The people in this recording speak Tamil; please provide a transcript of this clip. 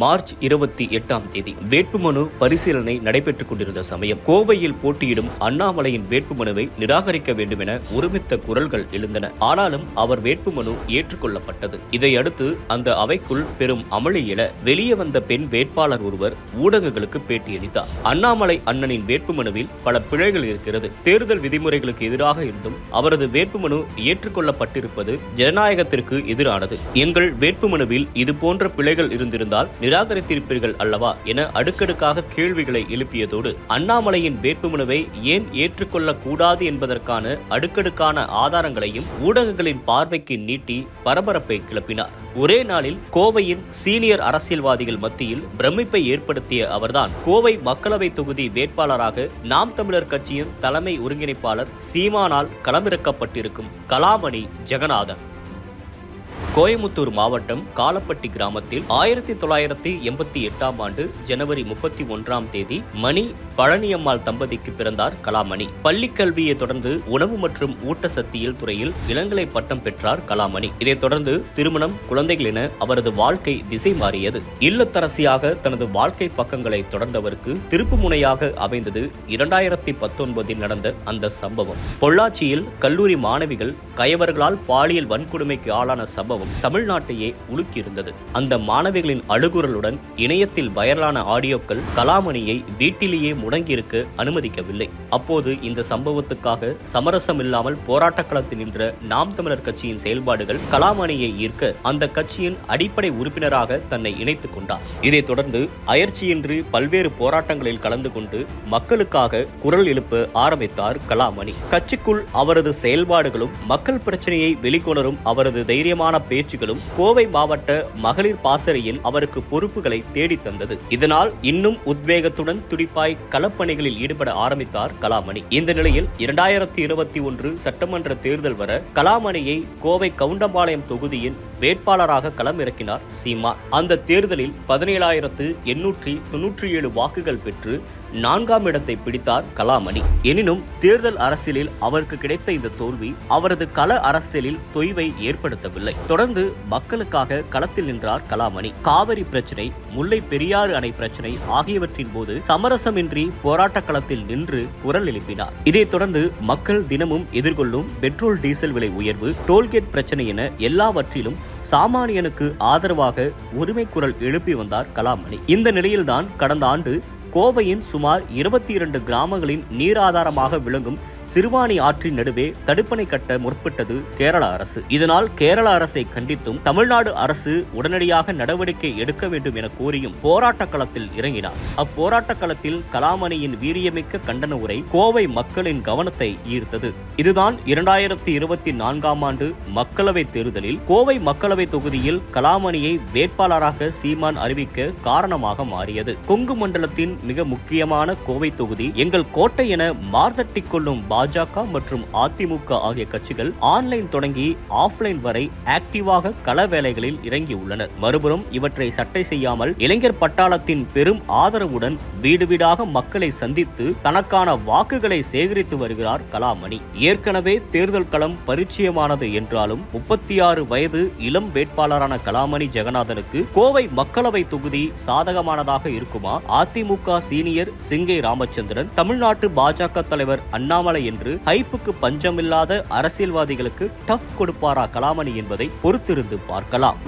மார்ச் இருபத்தி எட்டாம் தேதி வேட்புமனு பரிசீலனை நடைபெற்றுக் கொண்டிருந்த சமயம் கோவையில் போட்டியிடும் அண்ணாமலையின் வேட்புமனுவை நிராகரிக்க வேண்டும் என ஒருமித்த குரல்கள் எழுந்தன. ஆனாலும் அவர் வேட்புமனு ஏற்றுக்கொள்ளப்பட்டது. இதையடுத்து அந்த அவைக்குள் பெரும் அமளி எழ வெளியே வந்த பெண் வேட்பாளர் ஒருவர் ஊடகங்களுக்கு பேட்டியளித்தார் அண்ணாமலை அண்ணனின் வேட்புமனுவில் பல பிழைகள் இருக்கிறது. தேர்தல் விதிமுறைகளுக்கு எதிராக இருந்தும் அவரது வேட்புமனு ஏற்றுக்கொள்ளப்பட்டிருப்பது ஜனநாயகத்திற்கு எதிரானது. எங்கள் வேட்புமனுவில் இது போன்ற பிழைகள் இருந்திருந்தால் நிராகரித்திருப்பீர்கள் அல்லவா என அடுக்கடுக்காக கேள்விகளை எழுப்பியதோடு அண்ணாமலையின் வேட்புமனுவை ஏன் ஏற்றுக்கொள்ளக்கூடாது என்பதற்கான அடுக்கடுக்கான ஆதாரங்களையும் ஊடகங்களின் பார்வைக்கு நீட்டி பரபரப்பை கிளப்பினார். ஒரே நாளில் கோவையின் சீனியர் அரசியல்வாதிகள் மத்தியில் பிரமிப்பை ஏற்படுத்திய அவர்தான் கோவை மக்களவை தொகுதி வேட்பாளராக நாம் தமிழர் கட்சியின் தலைமை ஒருங்கிணைப்பாளர் சீமானால் களமிறக்கப்பட்டிருக்கும் கலாமணி ஜெகநாதன். கோயமுத்தூர் மாவட்டம் காலப்பட்டி கிராமத்தில் ஆயிரத்தி தொள்ளாயிரத்தி எண்பத்தி எட்டாம் ஆண்டு ஜனவரி முப்பத்தி ஒன்றாம் தேதி மணி பழனியம்மாள் தம்பதிக்கு பிறந்தார் கலாமணி. பள்ளிக் கல்வியை தொடர்ந்து உணவு மற்றும் ஊட்டச்சத்தியல் துறையில் இளங்கலை பட்டம் பெற்றார் கலாமணி. இதைத் தொடர்ந்து திருமணம் குழந்தைகள் என அவரது வாழ்க்கை திசை மாறியது. இல்லத்தரசியாக தனது வாழ்க்கை பக்கங்களை தொடர்ந்தவருக்கு திருப்பு முனையாக அமைந்தது இரண்டாயிரத்தி பத்தொன்பதில் நடந்த அந்த சம்பவம். பொள்ளாச்சியில் கல்லூரி மாணவிகள் கயவர்களால் பாலியல் வன்கொடுமைக்கு ஆளான சம்பவம் தமிழ்நாட்டையே உலுக்கியிருந்தது. அந்த மாணவிகளின் அழுகுரலுடன் இணையத்தில் வைரலான ஆடியோக்கள் கலாமணியை வீட்டிலேயே முடங்கியிருக்க அனுமதிக்கவில்லை. அப்போது இந்த சம்பவத்துக்காக சமரசம் இல்லாமல் போராட்ட களத்தில் நின்ற நாம் தமிழர் கட்சியின் செயல்பாடுகள் கலாமணியை ஈர்க்க அந்த கட்சியின் அடிப்படை உறுப்பினராக தன்னை இணைத்துக் கொண்டார். இதைத் தொடர்ந்து அயற்சியின்றி பல்வேறு போராட்டங்களில் கலந்து கொண்டு மக்களுக்காக குரல் எழுப்ப ஆரம்பித்தார் கலாமணி. கட்சிக்குள் அவரது செயல்பாடுகளும் மக்கள் பிரச்சனையை வெளிக்கொணரும் அவரது தைரியமான பேச்சுகளும் கோவை மாவட்ட மகளிர் பாசறையில் அவருக்கு பொறுப்புகளை தேடித் தந்தது. இதனால் இன்னும் உத்வேகத்துடன் துடிப்பாய் களப்பணிகளில் ஈடுபட ஆரம்பித்தார் கலாமணி. இந்த நிலையில் இரண்டாயிரத்தி இருபத்தி ஒன்று சட்டமன்ற தேர்தல் வர கலாமணியை கோவை கவுண்டம்பாளையம் தொகுதியின் வேட்பாளராக களம் இறக்கினார் சீமா. அந்த தேர்தலில் பதினேழாயிரத்து எண்ணூற்றி தொன்னூற்றி ஏழு வாக்குகள் பெற்று நான்காம் இடத்தை பிடித்தார் கலாமணி. எனினும் தேர்தல் அரசியலில் அவருக்கு கிடைத்த இந்த தோல்வி அவரது கள அரசியலில் தொய்வை ஏற்படுத்தவில்லை. தொடர்ந்து மக்களுக்காக களத்தில் நின்றார் கலாமணி. காவிரி பிரச்சினை முல்லை பெரியாறு அணை பிரச்சனை ஆகியவற்றின் போது சமரசமின்றி போராட்ட களத்தில் நின்று குரல் எழுப்பினார். இதைத் தொடர்ந்து மக்கள் தினமும் எதிர்கொள்ளும் பெட்ரோல் டீசல் விலை உயர்வு டோல்கேட் பிரச்சனை என எல்லாவற்றிலும் சாமானியனுக்கு ஆதரவாக உரிமை குரல் எழுப்பி வந்தார் கலாமணி. இந்த நிலையில்தான் கடந்த ஆண்டு கோவையின் சுமார் இருபத்தி இரண்டு கிராமங்களின் நீராதாரமாக விளங்கும் சிறுவாணி ஆற்றின் நடுவே தடுப்பணை கட்ட முற்பட்டது கேரள அரசு. இதனால் கேரள அரசை கண்டித்தும் தமிழ்நாடு அரசு உடனடியாக நடவடிக்கை எடுக்க வேண்டும் என கோரியும் போராட்ட களத்தில் இறங்கினார். அப்போராட்ட களத்தில் கலாமணியின் வீரியமிக்க கண்டன உரை கோவை மக்களின் கவனத்தை ஈர்த்தது. இதுதான் இரண்டாயிரத்தி இருபத்தி நான்காம் ஆண்டு மக்களவை தேர்தலில் கோவை மக்களவை தொகுதியில் கலாமணியை வேட்பாளராக சீமான் அறிவிக்க காரணமாக மாறியது. கொங்கு மண்டலத்தின் மிக முக்கியமான கோவை தொகுதி. எங்கள் கோட்டை என மார்தட்டிக் கொள்ளும் பாஜக மற்றும் அதிமுக ஆகிய கட்சிகள் ஆன்லைன் தொடங்கி ஆஃப்லைன் வரை ஆக்டிவாக கள வேலைகளில் இறங்கியுள்ளனர் மறுபுறம் இவற்றை சட்டை செய்யாமல் இளைஞர் பட்டாளத்தின் பெரும் ஆதரவுடன் வீடு வீடாக மக்களை சந்தித்து தனக்கான வாக்குகளை சேகரித்து வருகிறார் கலாமணி. ஏற்கனவே தேர்தல் களம் பரிச்சயமானது என்றாலும் முப்பத்தி ஆறு வயது இளம் வேட்பாளரான கலாமணி ஜெகநாதனுக்கு கோவை மக்களவை தொகுதி சாதகமானதாக இருக்குமா? அதிமுக சீனியர் சிங்கை ராமச்சந்திரன் தமிழ்நாட்டு பாஜக தலைவர் அண்ணாமலை என்று ஹைப்புக்கு பஞ்சமில்லாத அரசியல்வாதிகளுக்கு டஃப் கொடுப்பாரா கலாமணி என்பதை பொறுத்திருந்து பார்க்கலாம்.